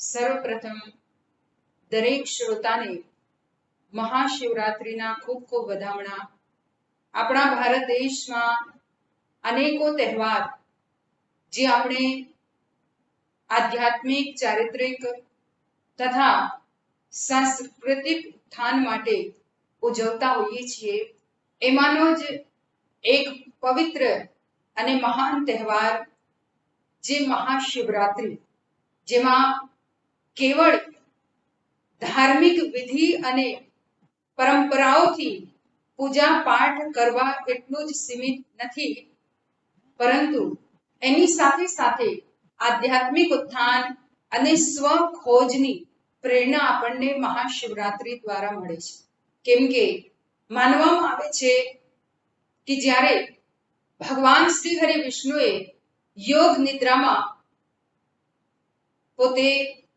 સર્વપ્રથમ દરેક શ્રોતાને મહાશિવરાત્રિના ખૂબ ખૂબ વધામણા. આપણા ભારત દેશમાં અનેકો તહેવાર જે આપણે આધ્યાત્મિક, ચારિત્રિક તથા સાંસ્કૃતિક ઉત્થાન માટે ઉજવતા હોઈએ છીએ. એમાંનો જ એક પવિત્ર અને મહાન તહેવાર જે મહાશિવરાત્રિ, જેમાં કેવળ ધાર્મિક વિધિ અને પરંપરાઓથી પૂજા પાઠ કરવા એટલું જ સીમિત નથી. પરંતુ એની સાથે સાથે આધ્યાત્મિક ઉત્થાન અને સ્વ ખોજની પ્રેરણા આપણને મહાશિવરાત્રિ દ્વારા મળે છે. કેમ કે માનવામાં આવે છે કે જ્યારે ભગવાન શ્રી હરિ વિષ્ણુએ યોગ નિદ્રામાં પોતે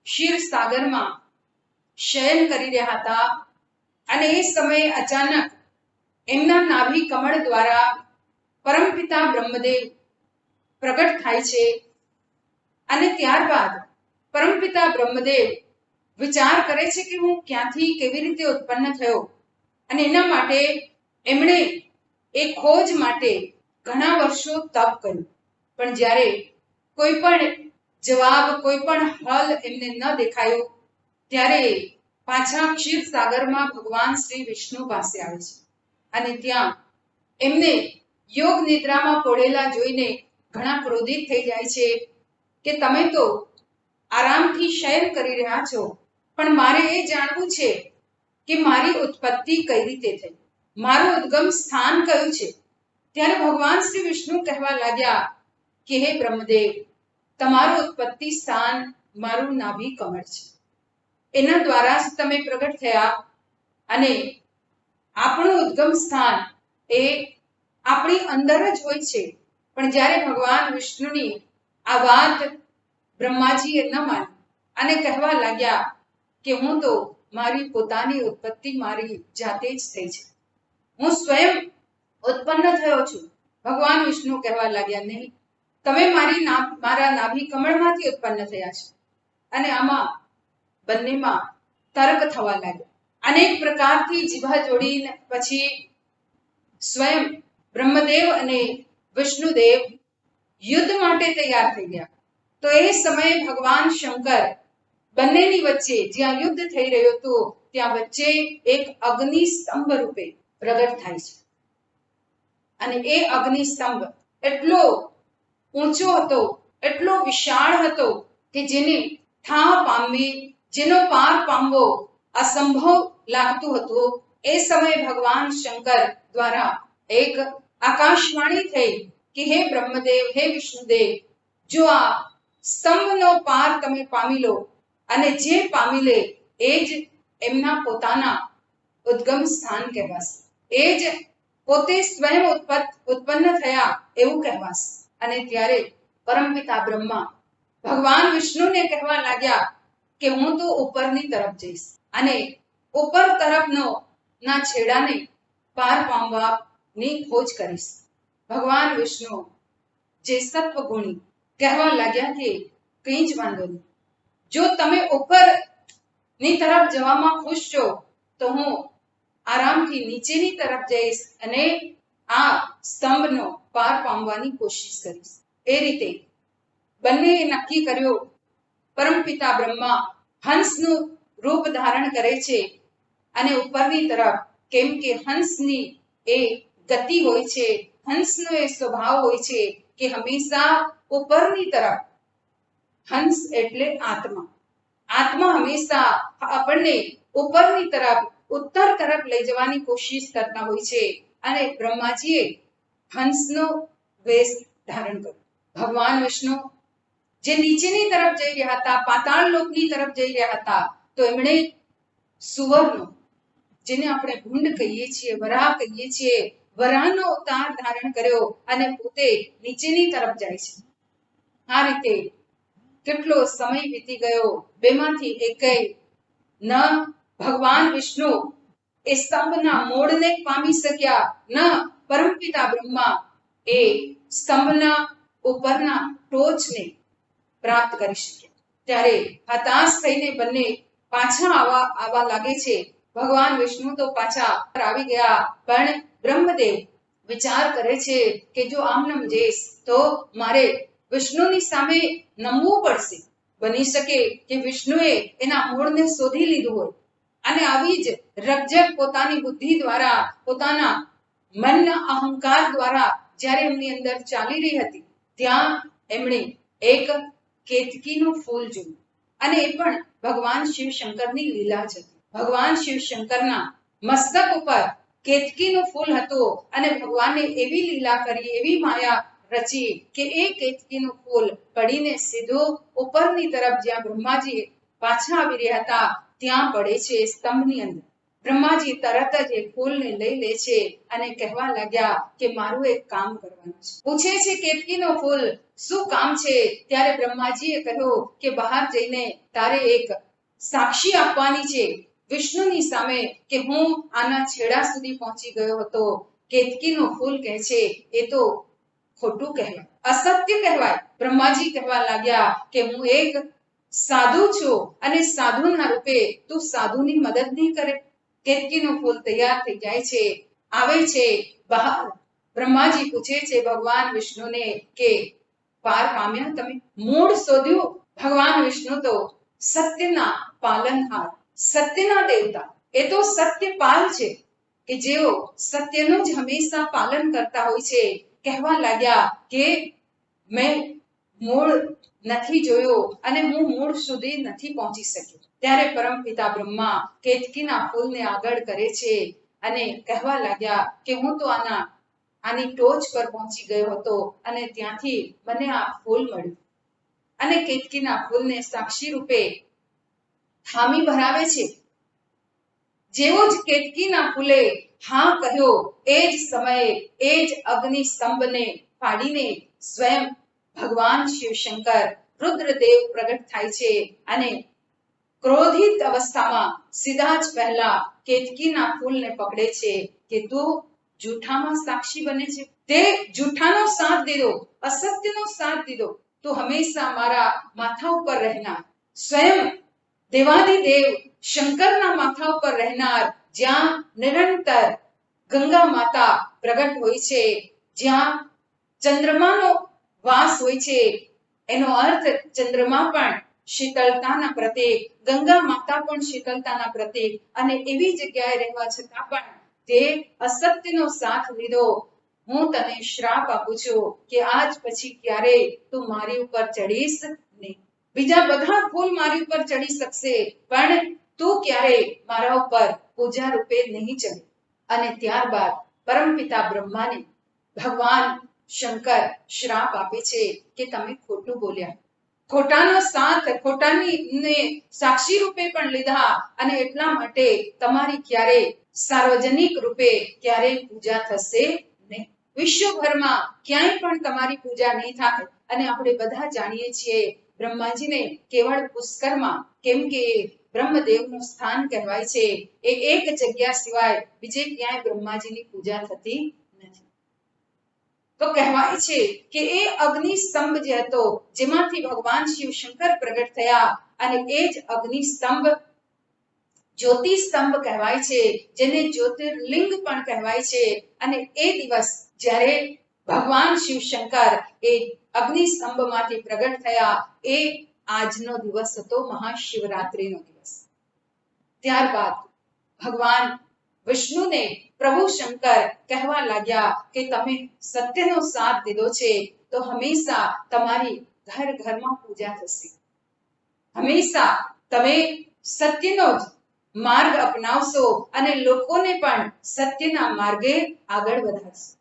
ક્ષીર સાગરમાં શયન કરી રહ્યા હતા અને એ સમયે અચાનક એમના નાભી કમળ દ્વારા પરમપિતા બ્રહ્મદેવ પ્રગટ થાય છે અને ત્યારબાદ પરમપિતા બ્રહ્મદેવ વિચાર કરે છે કે હું ક્યાંથી કેવી રીતે ઉત્પન્ન થયો અને એના માટે એમણે એ ખોજ માટે ઘણા વર્ષો તપ કર્યું. પણ જ્યારે કોઈ પણ જવાબ કોઈ પણ હલ એમને ન દેખાયો, ત્યારે પાછા ક્ષીરસાગરમાં ભગવાન શ્રી વિષ્ણુ પાસે આવે છે. અને ત્યાં એમને યોગ નિદ્રામાં પડેલા જોઈને ઘણા ક્રોધિત થઈ જાય છે કે તમે તો આરામથી શયન કરી રહ્યા છો, પણ મારે એ જાણવું છે કે મારી ઉત્પત્તિ કઈ રીતે થઈ? મારું ઉદ્ગમ સ્થાન કયું છે? ત્યારે ભગવાન શ્રી વિષ્ણુ કહેવા લાગ્યા કે હે બ્રહ્મદેવ તમારું ઉત્પત્તિ સ્થાન મારું નાભી કમળ છે. એના દ્વારા તમે પ્રગટ થયા અને આપણું ઉદ્ગમ સ્થાન એ આપણી અંદર જ હોય છે. પણ જ્યારે ભગવાન વિષ્ણુની આ વાત બ્રહ્માજીએ ન માની અને કહેવા લાગ્યા કે હું તો મારી પોતાની ઉત્પત્તિ મારી જાતે જ થઈ છે. હું સ્વયં ઉત્પન્ન થયો છું. ભગવાન વિષ્ણુ કહેવા લાગ્યા, નહીં તમે મારી મારા નાભી કમળમાંથી ઉત્પન્ન થયા છે. અને આમાં બંનેમાં તર્ક થવા લાગ્યો. અનેક પ્રકારથી જીભા જોડીને પછી સ્વયં બ્રહ્મદેવ અને વિષ્ણુદેવ યુદ્ધ માટે તૈયાર થઈ ગયા. તો એ સમયે ભગવાન શંકર બંનેની વચ્ચે જ્યાં યુદ્ધ થઈ રહ્યું હતું, ત્યાં વચ્ચે એક અગ્નિ સ્તંભ રૂપે પ્રગટ થાય છે. અને એ અગ્નિ સ્તંભ એટલો ઊંચો હતો, એટલો વિશાળ હતો કે જેને થા પામવી, જેનો પાર પામવો અસંભવ લાગતું હતું. એ સમયે ભગવાન શંકર દ્વારા એક આકાશવાણી થઈ કે હે બ્રહ્મદેવ, હે વિષ્ણુદેવ, જો આ સ્તંભનો પાર તમે પામી લો અને જે પામી લે એ જ એમના પોતાના ઉદ્ગમ સ્થાન કહેવાશે. એ જ પોતે સ્વયં ઉત્પન્ન થયા એવું કહેવાશે. અને ત્યારે પરમપિતા બ્રહ્મા ભગવાન વિષ્ણુને કહેવા લાગ્યા કે હું તો ઉપરની તરફ જઈશ અને ઉપર તરફનો ના છેડાને પાર પામવાની ખોજ કરીશ. ભગવાન વિષ્ણુ જે સત્વગુણી કહેવા લાગ્યા કે કંઈ જ વાંધો નહીં. જો તમે ઉપરની તરફ જવામાં ખુશ છો તો હું આરામથી નીચેની તરફ જઈશ અને આ સ્તંભનો પાર પામવાની કોશિશ કરીશ. એ રીતે બંને નક્કી કર્યો. પરમપિતા બ્રહ્મા હંસનું રૂપ ધારણ કરે છે અને ઉપરની તરફ કેમ કે હંસની એ ગતિ હોય છે, હંસનો એ સ્વભાવ હોય છે કે હંમેશા ઉપરની તરફ. હંસ એટલે આત્મા. આત્મા હંમેશા આપણને ઉપરની તરફ, ઉત્તર તરફ લઈ જવાની કોશિશ કરતા હોય છે. અને બ્રહ્માજીએ હંસનો વેશ ધારણ કર્યો. ભગવાન વિષ્ણુ જે નીચેની તરફ જઈ રહ્યા હતા, પાતાળ લોકની તરફ જઈ રહ્યા હતા, તો એમણે સુવર્ણ, જેને આપણે ગુંડ કહીએ છીએ, વરાહ કહીએ છીએ, વરાહનો અવતાર ધારણ કર્યો અને પોતે નીચેની તરફ જાય છે. આ રીતે કેટલો સમય વીતી ગયો, બેમાંથી એકેય ન ભગવાન વિષ્ણુ સ્તંભના મૂળને પામી શક્યા ન, પરમપિતા બ્રહ્મા એ સ્તંભના ઉપરના ટોચને પ્રાપ્ત કરી શક્યા. ત્યારે હતાશ થઈને બંને પાછા આવા આવા લાગે છે. ભગવાન વિષ્ણુ તો પાછા આવી ગયા, પણ બ્રહ્મદેવ વિચાર કરે છે કે જો આમ નમ જઈશ તો મારે વિષ્ણુની સામે નમવું પડશે. બની શકે કે વિષ્ણુએ એના મૂળને શોધી લીધું હોય. અને આવી જ રકજક પોતાની બુદ્ધિ દ્વારા, પોતાના મનના અહંકાર દ્વારા જ્યારે એમની અંદર ચાલી રહી હતી, ત્યાં એમણે એક કેતકીનું ફૂલ જોયું. અને એ પણ ભગવાન શિવ શંકરની લીલા જ હતી. ભગવાન શિવ શંકરના મસ્તક ઉપર કેતકીનું ફૂલ હતું અને ભગવાને એવી લીલા કરી, એવી માયા રચી કે એ કેતકીનું ફૂલ પડીને સીધો ઉપરની તરફ જ્યાં બ્રહ્માજી પાછા આવી રહ્યા હતા, ત્યાં પડે છે સ્તંભની અંદર. બ્રહ્માજી તરત જ એ ફૂલને લઈ લે છે અને કહેવા લાગ્યા કે મારું એક કામ કરવાનું છે. પૂછે છે કેતકીનો ફૂલ શું કામ છે? ત્યારે બ્રહ્માજીએ કહ્યું કે બહાર જઈને તારે એક સાક્ષી આપવાની છે. વિષ્ણુની સામે કે હું આના છેડા સુધી પહોંચી ગયો હતો. કેતકીનો ફૂલ કહે છે, એ તો ખોટું કહેવાય. અસત્ય કહેવાય? બ્રહ્માજી કહેવા લાગ્યા કે, હું એક સાધુ છું અને સાધુના રૂપે તું સાધુની મદદ નહીં કરે. કેતકીનું ફૂલ તૈયાર થઈ જાય છે, આવે છે. બહાર બ્રહ્માજી પૂછે છે, ભગવાન વિષ્ણુને કે, પાર પામ્યા તમે? મૂળ શોધ્યું? ભગવાન વિષ્ણુ તો સત્યના પાલનહાર, સત્યના દેવતા. એ તો સત્યપાલ છે કે જેઓ સત્યનું જ હંમેશા પાલન કરતા હોય છે. કહેવા લાગ્યા કે, મેં મૂળ નથી જોયો અને હું મૂળ સુધી નથી પહોંચી શક્યો. ત્યારે પરમપિતા બ્રહ્મા કેતકીના ફૂલને આગળ કરે છે અને કહેવા લાગ્યા કે હું તો આના, આની ટોચ પર પહોંચી ગયો હતો અને ત્યાંથી મને આ ફૂલ મળ્યું. અને કેતકીના ફૂલને સાક્ષી રૂપે હામી ભરાવે છે. જેવો જ કેતકીના ફૂલે હા કહ્યો, એ જ સમયે એ જ અગ્નિ સ્તંભને ફાડીને સ્વયં ભગવાન શિવશંકર રુદ્રદેવ પ્રગટ થાય છે અને ક્રોધિત અવસ્થામાં સીધા જ પહેલા કેતકીના ફૂલને પકડે છે કે તું જૂઠામાં સાક્ષી બને છે. તે જૂઠાનો સાથ દીધો, અસત્યનો સાથ દીધો, તો હંમેશા મારા માથા ઉપર રહેનાર, સ્વયં દેવાદિદેવ શંકરના માથા ઉપર રહેનાર, જ્યાં નિરંતર ગંગા માતા પ્રગટ હોય છે, જ્યાં ચંદ્રમાનો વાસ હોય છે. એનો અર્થ ચંદ્રમા પણ શીતળતાના પ્રતીક, ગંગા માતા પણ શીતળતાના પ્રતીક અને એવી જગ્યાએ રહેવા છતાં પણ તે અસત્યનો સાથ લીધો, હું તને શ્રાપ આપું છું કે આજ પછી ક્યારે તું મારી ઉપર ચડીશ નહીં. બીજા બધા ફૂલ મારી ઉપર ચડી શકશે, પણ તું ક્યારેય મારા ઉપર પૂજા રૂપે નહીં ચડે. અને ત્યારબાદ પરમપિતા બ્રહ્માને ભગવાન શંકર શ્રાપ આપે છે કે તમે ખોટું બોલ્યા. ખોટાનો સાથ ખોટાની સાક્ષી રૂપે પણ લીધા અને એટલા માટે તમારી ક્યારે સાર્વજનિક રૂપે ક્યારે પૂજા થશે નહીં. વિશ્વભરમાં ક્યાંય પણ તમારી પૂજા નહીં થાય અને આપણે બધા જાણીએ છીએ બ્રહ્માજીને કેવળ પુષ્કરમાં કેમ કે બ્રહ્મદેવનું સ્થાન કહેવાય છે એ એક જગ્યા સિવાય બીજે ક્યાંય બ્રહ્માજીની પૂજા થતી નથી. તો કહેવાય છે કે એ અગ્નિ સ્તંભ જે હતો, જેમાંથી ભગવાન શિવ શંકર પ્રગટ થયા અને એ જ અગ્નિ સ્તંભ જ્યોતિ સ્તંભ કહેવાય છે, જેને જ્યોતિર્લિંગ પણ કહેવાય છે. અને એ દિવસ જ્યારે ભગવાન શિવ શંકર એ અગ્નિ સ્તંભમાંથી પ્રગટ થયા, એ આજનો દિવસ હતો મહાશિવરાત્રિનો દિવસ. ત્યારબાદ ભગવાન વિષ્ણુને પ્રભુ શંકર કહેવા લાગ્યા કે તમે સત્યનો સાથ દીધો છે, તો હંમેશા તમારી ઘર ઘરમાં પૂજા થશે. હંમેશા તમે સત્યનો જ માર્ગ અપનાવશો અને લોકોને પણ સત્યના માર્ગે આગળ વધારશો.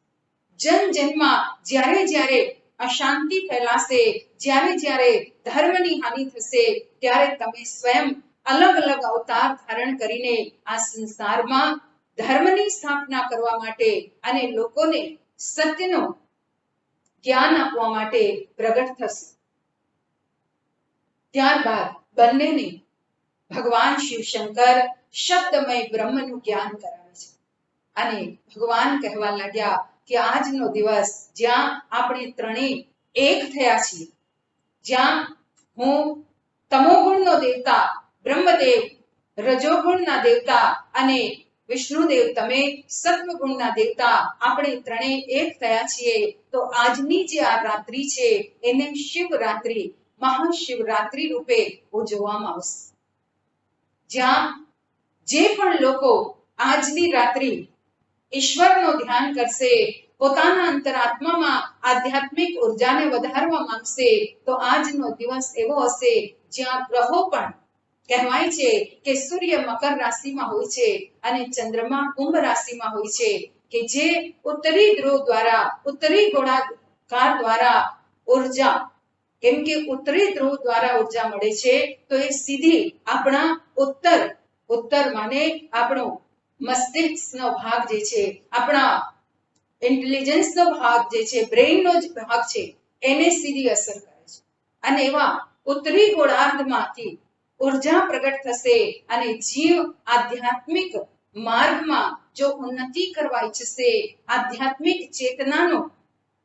જન જન્મમાં જ્યારે જ્યારે અશાંતિ ફેલાશે, જ્યારે જ્યારે ધર્મની હાનિ થશે, ત્યારે તમે સ્વયં અલગ અલગ અવતાર ધારણ કરીને આ સંસારમાં ધર્મની સ્થાપના કરવા માટે અને લોકોને સત્યનો જ્ઞાન આપવા માટે પ્રગટ થશે. ત્યારબાદ બંનેને ભગવાન શિવશંકર શબ્દમય બ્રહ્મનું જ્ઞાન કરાવે છે. અને ભગવાન કહેવા લાગ્યા કે આજનો દિવસ જ્યાં આપણે ત્રણેય એક થયા છીએ, જ્યાં હું દેવતા, બ્રહ્મદેવ, રજોગુણના દેવતા અને વિષ્ણુદેવ, તમે સત્વગુણના દેવતા, આપણે ત્રણેય એક થયા છીએ. તો આજની જે આ રાત્રિ છે, એને શિવરાત્રિ, મહાશિવરાત્રિ રૂપે ઉજવવામાં આવશે. જ્યાં જે પણ લોકો આજની રાત્રિ ઈશ્વરનો ધ્યાન કરશે, પોતાના અંતરાત્મામાં આધ્યાત્મિક ઉર્જાને વધારવા માંગશે, તો આજનો દિવસ એવો હશે જ્યાં ગ્રહો પણ કહેવાય છે કે સૂર્ય મકર રાશિમાં હોય છે અને ચંદ્રમા કુંભ રાશિમાં હોય છે, કે જે ઉત્તરી ધ્રુવ દ્વારા, ઉત્તરી ગોળાકાર દ્વારા ઊર્જા, કેમ કે ઉત્તરી ધ્રુવ દ્વારા ઊર્જા મળે છે, તો એ સીધી આપણા ઉત્તર ઉત્તર માને આપણો મસ્તિષ્કનો ભાગ જે છે, આપણા ઇન્ટેલિજન્સનો ભાગ જે છે, બ્રેઇનનો જ ભાગ છે, એને સીધી અસર કરે છે. અને એવા ઉત્તરી ગોળાર્ધમાંથી ઊર્જા પ્રગટ થશે અને જીવ આધ્યાત્મિક માર્ગમાં જો ઉન્નતિ કરવા ઈચ્છશે, આધ્યાત્મિક ચેતનાનો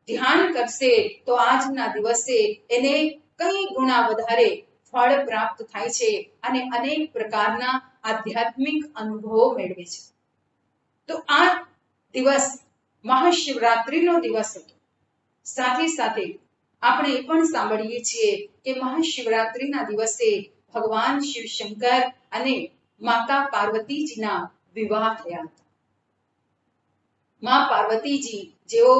ધ્યાન કરશે, તો આજના દિવસે એને કઈ ગુણા વધારે ફળ પ્રાપ્ત થાય છે અને અનેક પ્રકારના આધ્યાત્મિક અનુભવો મેળવે છે. તો આ દિવસ મહાશિવરાત્રિનો દિવસ હતો. સાથે સાથે આપણે એ પણ સાંભળીએ છીએ કે મહાશિવરાત્રિના દિવસે ભગવાન શિવ શંકર અને માતા પાર્વતીજીના વિવાહ થયા હતા. મા પાર્વતીજી જેઓ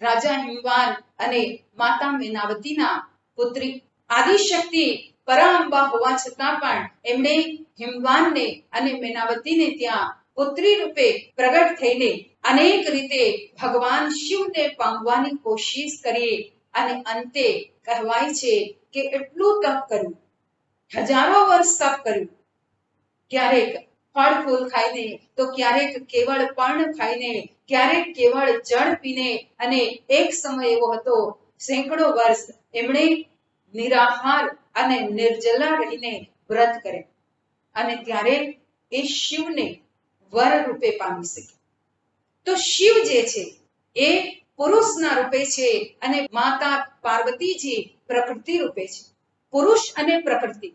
રાજા હિમવાન અને માતા મેનાવતીના પુત્રી આદિશક્તિ પરાંબા હોવા છતાં પણ એમણે હિમવાનને અને મેનાવતીને ત્યાં પુત્રી રૂપે પ્રગટ થઈને અનેક રીતે ભગવાન શિવને પામવાની કોશિશ કરી અને અંતે કહેવાય છે કે એટલું તપ કર્યું. હજારો વર્ષ તપ કર્યું. ક્યારેક ફળ ફૂલ ખાઈને, તો ક્યારેક કેવળ પર્ણ ખાઈને, ક્યારેક કેવળ જળ પીને, અને એક સમય એવો હતો, સેંકડો વર્ષ એમણે નિરાહાર અને નિર્જલા રહીને વ્રત કરે. અને ત્યારે એ શિવને વર રૂપે પામી શકે. તો શિવ જે છે, એ પુરુષના રૂપે છે અને માતા પાર્વતીજી પ્રકૃતિ રૂપે છે. પુરુષ અને પ્રકૃતિ,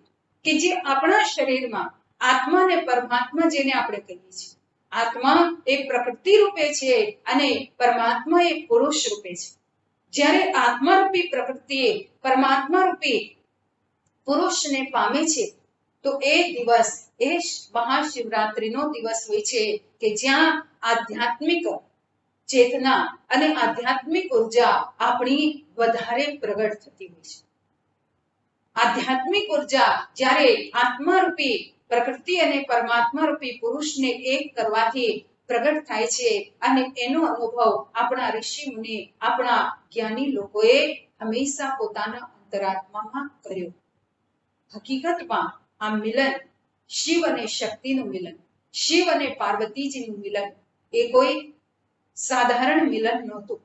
કે જે આપણા શરીરમાં આત્મા અને પરમાત્મા જેને આપણે કહીએ છીએ. આત્મા એ પ્રકૃતિ રૂપે છે અને પરમાત્મા એ પુરુષ રૂપે છે. જ્યારે આત્મા રૂપી પ્રકૃતિએ પરમાત્મા રૂપી પુરુષને પામે છે, તો એ દિવસ, એ મહાશિવરાત્રિનો દિવસ હોય છે કે જ્યાં આધ્યાત્મિક ચેતના અને આધ્યાત્મિક ઊર્જા આપણી વધારે પ્રગટ થતી હોય છે. આધ્યાત્મિક ઊર્જા જ્યારે આત્મારૂપી પ્રકૃતિ અને પરમાત્મા રૂપી પુરુષને એક કરવાથી પ્રગટ થાય છે અને એનો અનુભવ આપણા ઋષિ મુનિ, આપણા જ્ઞાની લોકોએ હંમેશા પોતાના અંતરાત્મામાં કર્યો. હકીકતમાં આ મિલન શિવ અને શક્તિનું મિલન, શિવ અને પાર્વતીજીનું મિલન એ કોઈ સાધારણ મિલન નહોતું.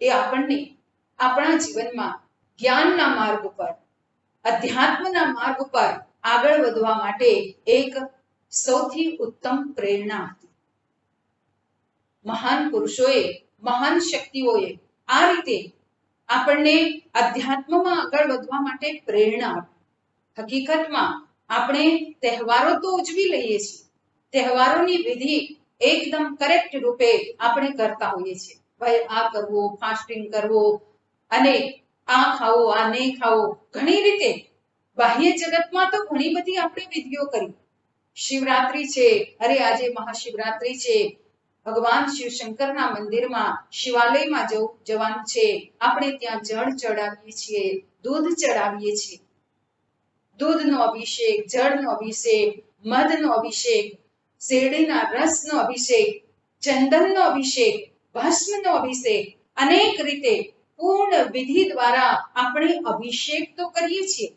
એ આપણને આપણા જીવનમાં જ્ઞાનના માર્ગ ઉપર અધ્યાત્મના માર્ગ પર આગળ વધવા માટે એક સૌથી ઉત્તમ પ્રેરણા હતી. મહાન પુરુષોએ મહાન શક્તિઓએ આ રીતે આપણને અધ્યાત્મમાં આગળ વધવા માટે પ્રેરણા આપી. હકીકતમાં આપણે તહેવારો તો ઉજવી લઈએ છીએ. તહેવારોની વિધિ એકદમ કરેક્ટ રૂપે આપણે કરતા હોઈએ છીએ. ભાઈ આ કરવો ફાસ્ટિંગ કરવો અને આ ખાઓ, આ નહીં ખાઓ. ઘણી રીતે બાહ્ય જગતમાં તો ઘણી બધી આપણે વિધિઓ કરી. શિવરાત્રી છે, અરે આજે મહાશિવરાત્રી છે. ભગવાન શિવ શંકરના મંદિરમાં શિવાલયમાં જવું, જવાનું છે. આપણે ત્યાં જળ ચડાવીએ છીએ, દૂધ ચડાવીએ છીએ. દૂધનો અભિષેક, જળનો અભિષેક, મધનો અભિષેક, શેરડીના રસનો અભિષેક, ચંદનનો અભિષેક, ભસ્મનો અભિષેક. અનેક રીતે પૂર્ણ વિધિ દ્વારા આપણે અભિષેક તો કરીએ છીએ,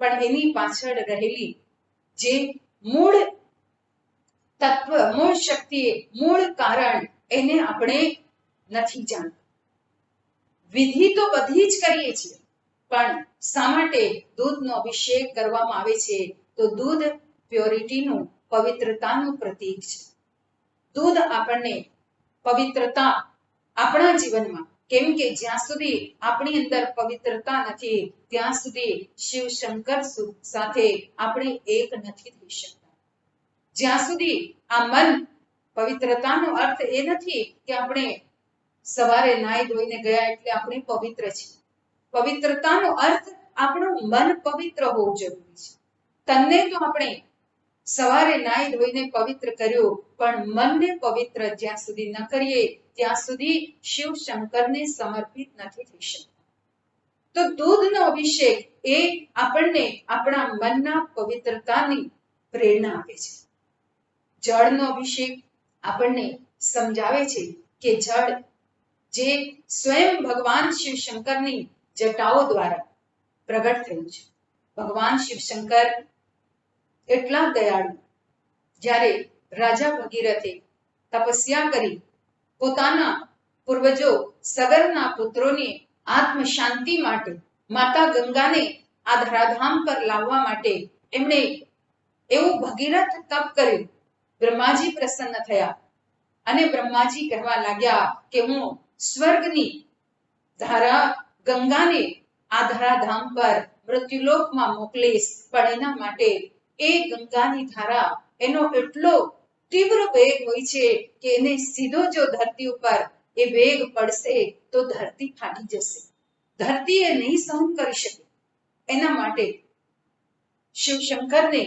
પણ એની પાછળ રહેલી જે મૂળ તત્વ, મૂળ શક્તિ, મૂળ કારણ એને આપણે નથી જાણતા. વિધિ તો બધી જ કરીએ છીએ, પણ શા માટે દૂધનો અભિષેક કરવામાં આવે છે? તો દૂધ પ્યોરિટીનું, પવિત્રતાનું પ્રતીક છે. દૂધ આપણને પવિત્રતા આપણા જીવનમાં કેમ કે જ્યાં સુધી આપણી અંદર પવિત્રતા નથી, ત્યાં સુધી શિવ શંકર સાથે આપણે એક નથી થઈ શકતા. જ્યાં સુધી આ મન પવિત્રતાનો અર્થ એ નથી કે આપણે સવારે નાઈ ધોઈને ગયા એટલે આપણે પવિત્ર છીએ. પવિત્રતાનો અર્થ આપણું મન પવિત્ર હોવું જરૂરી છે. તનને તો આપણે સવારે નાઈ ધોઈને પવિત્ર કર્યો, પણ મનને પવિત્ર જ્યાં સુધી ન કરીએ, ત્યાં સુધી શિવ શંકરને સમર્પિત નથી થઈ શકતા. તો દૂધનો અભિષેક એ આપણને આપણા મનના પવિત્રતાની પ્રેરણા આપે છે. જળનો અભિષેક આપણને સમજાવે છે કે જળ જે સ્વયં ભગવાન શિવ શંકરની જટાઓ દ્વારા પ્રગટ થયું છે. ભગવાન શિવ શંકર એટલા દયાળુ. જ્યારે રાજા ભગીરથે તપસ્યા કરી, પોતાના પૂર્વજો સગરના પુત્રોની આત્મ શાંતિ માટે માતા ગંગાને આ ધરાધામ પર લાવવા માટે એમણે એવું ભગીરથ તપ કર્યું. બ્રહ્માજી પ્રસન્ન થયા અને બ્રહ્માજી કહેવા લાગ્યા કે હું સ્વર્ગની ધારા ગંગાને આ ધરાધામ પર મૃત્યુલોકમાં મોકલીશ પણ એના માટે એ ગંગાની ધારા એનો એટલો તીવ્ર વેગ હોય છે કે એને સીધો જો ધરતી ઉપર એ વેગ પડશે તો ધરતી ફાટી જશે. ધરતી એ નહીં સહન કરી શકે. એના માટે શિવશંકરને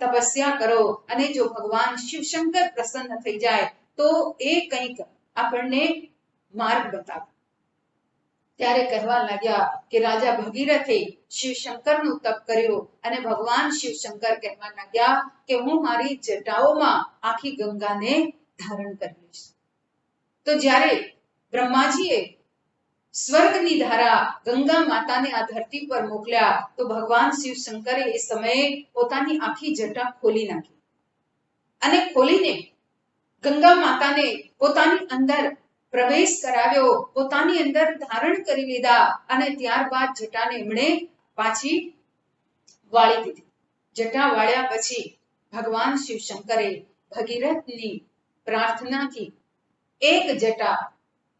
તપસ્યા કરો અને જો ભગવાન શિવશંકર પ્રસન્ન થઈ જાય તો એ કંઈક આપણને માર્ગ બતાવે. ત્યારે કહેવા લાગ્યા કે રાજા ભગીરથે શિવશંકરનું તપ કર્યું અને ભગવાન શિવશંકર કહેવા લાગ્યા કે હું મારી જટાઓમાં આખી ગંગાને ધારણ કરી લઈશ. તો જ્યારે બ્રહ્માજીએ સ્વર્ગની ધારા ગંગા માતાને આ ધરતી પર મોકલ્યા તો ભગવાન શિવશંકરે એ સમયે પોતાની આખી જટા ખોલી નાખી. અને ખોલીને ગંગા માતાને પોતાની અંદર પ્રવેશ કરાવ્યો, પોતાની અંદર ધારણ કરી લીધા અને ત્યારબાદ જટાને એમણે પાછી વાળી દીધી. જટા વાળ્યા પછી ભગવાન શિવશંકરે ભગીરથની પ્રાર્થનાથી એક જટા,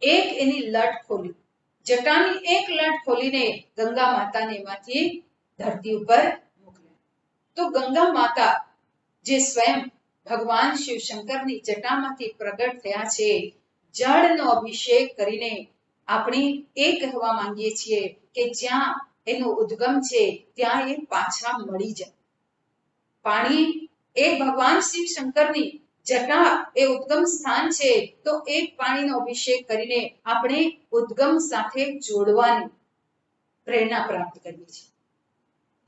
એક એની લટ ખોલી. જટાની એક લટ ખોલીને ગંગા માતાને એમાંથી ધરતી ઉપર મોકલ્યા. તો ગંગા માતા, જે સ્વયં ભગવાન શિવશંકરની જટામાંથી પ્રગટ થયા છે જળનો અભિષેક કરીને આપણે એ કહેવા માંગીએ છીએ કે જ્યાં એનો ઉદ્ગમ છે, ત્યાં એ પાછા મળી જાય. પાણી એ ભગવાન શિવ શંકરની જટા એ ઉદ્ગમ સ્થાન છે, તો એ પાણીનો અભિષેક કરીને આપણે ઉદ્ગમ સાથે જોડવાની પ્રેરણા પ્રાપ્ત કરીએ છીએ.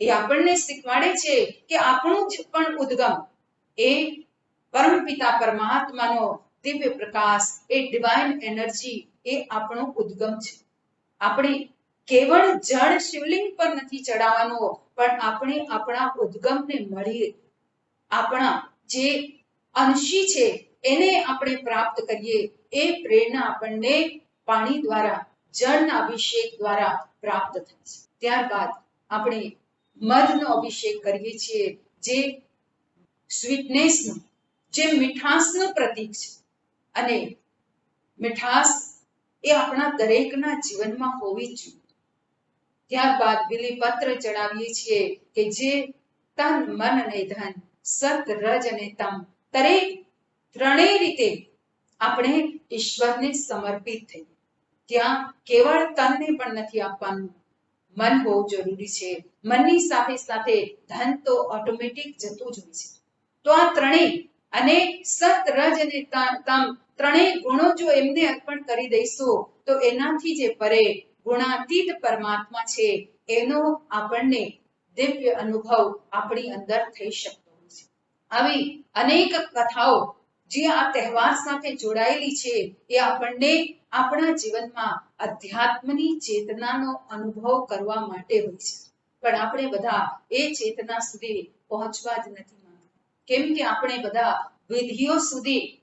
એ આપણને શીખવાડે છે કે આપણું જ પણ ઉદ્ગમ એ પરમપિતા પરમાત્માનો દિવ્ય પ્રકાશ એ ડિવાઇન એનર્જી એ આપણો ઉદ્ગમ છે. આપણે કેવળ જળ શિવલિંગ પર નથી ચડાવવાનો, પણ આપણે આપણા ઉદ્ગમને મળીએ. આપણા જે અંશી છે, એને આપણે પ્રાપ્ત કરીએ. એ પ્રેરણા આપણને પાણી દ્વારા, જળના અભિષેક દ્વારા પ્રાપ્ત થાય છે. ત્યારબાદ આપણે મધનો અભિષેક કરીએ છીએ, જે સ્વીટનેસનું જે મીઠાસનું પ્રતીક છે. અને મીઠાશ એ આપણા દરેકના જીવનમાં હોવી જોઈએ. ત્યારબાદ બિલીપત્ર ચડાવીએ છીએ કે જે તન, મન અને ધન સત રજ અને તમ દરેક ત્રણેય રીતે આપણે ઈશ્વરને સમર્પિત થઈ ત્યાં કેવળ તનને પણ નથી આપવાનું. મન બહુ જરૂરી છે. મનની સાથે સાથે ધન તો ઓટોમેટિક જતું જ હોય છે. તો આ ત્રણેય અને સત રજ અને તમ ત્રણેય ગુણો જો એમને અર્પણ કરી દઈશું, તો એનાથી જે પરે ગુણાતીત પરમાત્મા છે, એનો આપણને દિવ્ય અનુભવ આપણી અંદર થઈ શકતો છે. આવી અનેક કથાઓ જે આ તહેવાર સાથે જોડાયેલી છે, એ આપણને આપણા જીવનમાં અધ્યાત્મની ચેતનાનો અનુભવ કરવા માટે હોય છે. પણ આપણે બધા એ ચેતના સુધી પહોંચવા જ નથી માંગતા. કેમ કે આપણે બધા વિધિઓ સુધી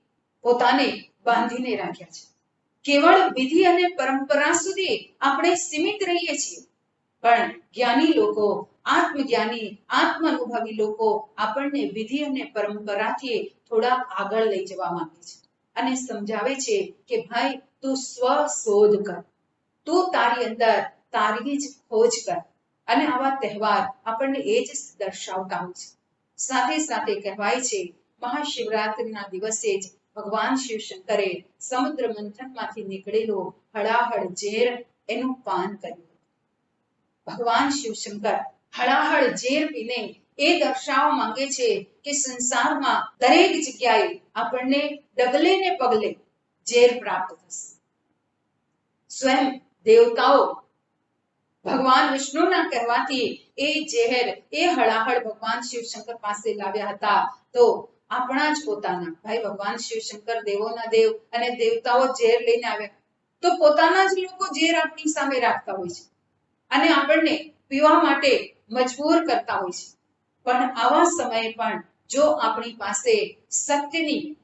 પોતાને બાંધીને રાખ્યા છે. કેવળ વિધિ અને પરંપરા સુધી આપણે સીમિત રહીએ છીએ. પણ જ્ઞાની લોકો, આત્મજ્ઞાની આત્મ અનુભવી લોકો આપણને વિધિ અને પરંપરાથી થોડા આગળ લઈ જવા માંગે છે અને સમજાવે છે કે ભાઈ, તું સ્વ શોધ કર. તું તારી અંદર તારી જ ખોજ કર. અને આવા તહેવાર આપણને એ જ દર્શાવતા હોય છે. સાથે સાથે કહેવાય છે, મહાશિવરાત્રિના દિવસે જ ભગવાન શિવ શંકરે સમુદ્ર મંથનમાંથી નીકળેલો હળાહળ ઝેર એનું પાન કર્યું ભગવાન શિવશંકર હળાહળ ઝેર પીને એ દર્શાવવા માંગે છે કે સંસારમાં દરેક જગ્યાએ આપણને ડગલે ને પગલે ઝેર પ્રાપ્ત થશે. સ્વયં દેવતાઓ ભગવાન વિષ્ણુના કહેવાથી એ ઝેર, એ હળાહળ ભગવાન શિવશંકર પાસે લાવ્યા હતા તો આપણા જ પોતાના. ભાઈ, ભગવાન શિવશંકર દેવોના દેવ અને દેવતાઓ ઝેર લઈને આવ્યા. તો પોતાના જ લોકો ઝેર આપણી સામે રાખતા હોય છે. અને આપણને પીવા માટે મજબૂર કરતા હોય છે. પણ આવા સમયે પણ જો આપણી પાસે સત્યની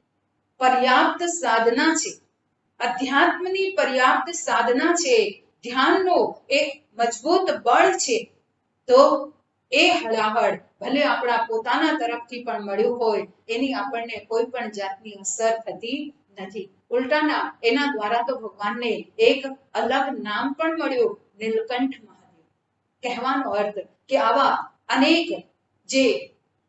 પર્યાપ્ત સાધના છે, અધ્યાત્મની પર્યાપ્ત સાધના છે, ધ્યાનનો એક મજબૂત બળ છે, તો એ હળાહળ ભલે આપણા પોતાના તરફથી પણ મળ્યું હોય, એની આપણને કોઈ પણ જાતની અસર થતી નથી. ઉલટાના, એના દ્વારા તો ભગવાનને એક અલગ નામ પણ મળ્યું, નીલકંઠ મહાદેવ. કહેવાનો અર્થ કે આવા અનેક જે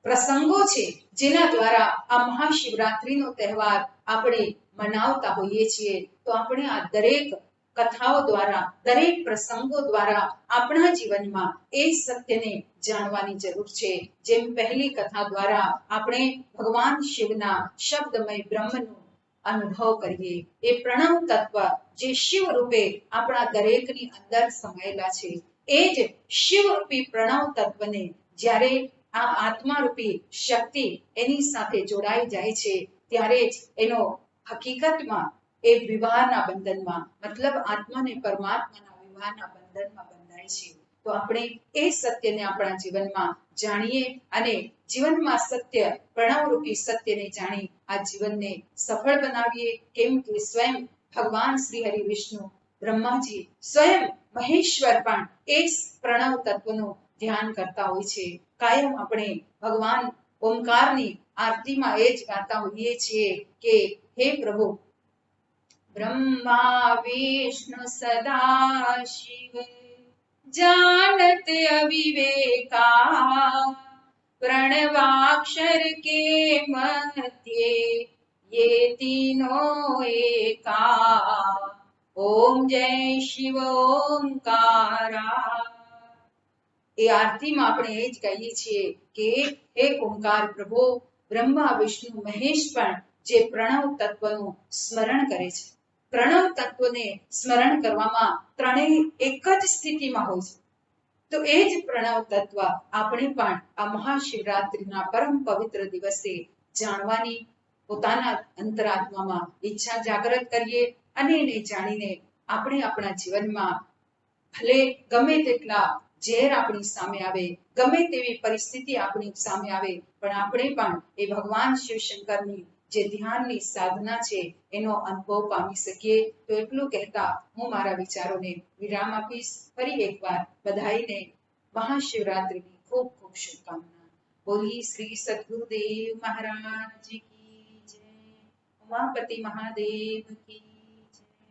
પ્રસંગો છે, જેના દ્વારા આ મહાશિવરાત્રીનો તહેવાર આપણે મનાવતા હોઈએ છીએ, તો આપણે આ દરેક કથાઓ દ્વારા, દરેક પ્રસંગો દ્વારા આપણા જીવનમાં એ સત્યને જાણવાની જરૂર છે. જેમ પહેલી કથા દ્વારા આપણે ભગવાન શિવના શબ્દમય બ્રહ્મનો અનુભવ કરીએ. એ પ્રણવ તત્વ જે શિવ રૂપે આપણા દરેકની અંદર સમાયેલા છે. એ જ શિવરૂપી પ્રણવ તત્વને જ્યારે આ આત્મારૂપી શક્તિ એની સાથે જોડાઈ જાય છે, ત્યારે જ એનો હકીકતમાં એ વિવાહના બંધનમાં, મતલબ આત્મા પરમાત્માના વિવાહના બંધનમાં બંધાય છે. તો આપણે એ સત્યને આપણા જીવનમાં જાણીએ અને જીવનમાં સત્ય, પ્રણવરૂપી સત્યને જાણી આ જીવનને સફળ બનાવીએ, કેમ કે સ્વયં ભગવાન શ્રી હરિ વિષ્ણુ બ્રહ્માજી સ્વયં મહેશ્વર પણ એ પ્રણવ તત્વનું ધ્યાન કરતા હોય છે. કાયમ આપણે ભગવાન ઓમકારની આરતીમાં એ જ ગાતા હોઈએ છીએ કે, હે પ્રભુ બ્રહ્મા વિષ્ણુ સદા શિવ जानत अविवेका प्रणवाक्षर के मध्य ये तीनों एका ઓમ જય શિવ ઓમકારા એ આરતીમાં આપણે એ જ કહીએ છીએ કે હે ઓમકાર પ્રભુ બ્રહ્મા વિષ્ણુ મહેશ પણ જે પ્રણવ તત્વનું સ્મરણ કરે છે પ્રણવ તત્વને સ્મરણ કરવામાં ત્રણેય એક જ સ્થિતિમાં હોય છે. તો એ જ પ્રણવ તત્વ આપણે પણ આ મહાશિવરાત્રિના પરમ પવિત્ર દિવસે જાણવાની પોતાના અંતરાત્મામાં ઈચ્છા જાગૃત કરીએ અને એને જાણીને આપણે આપણા જીવનમાં ભલે ગમે તેટલા ઝેર આપણી સામે આવે, ગમે તેવી પરિસ્થિતિ આપણી સામે આવે, પણ આપણે પણ એ ભગવાન શિવશંકરની જે ધ્યાનની સાધના છે, એનો અનુભવ પામી શકીએ, તો એટલું કહેતા હું મારા વિચારોને વિરામ આપીશ. ફરી એકવાર બધાઈને મહાશિવરાત્રિની ખૂબ ખૂબ શુભકામના. બોલી શ્રી સદગુરુદેવ મહારાજ કી જય. ઉમાપતિ મહાદેવ કી જય.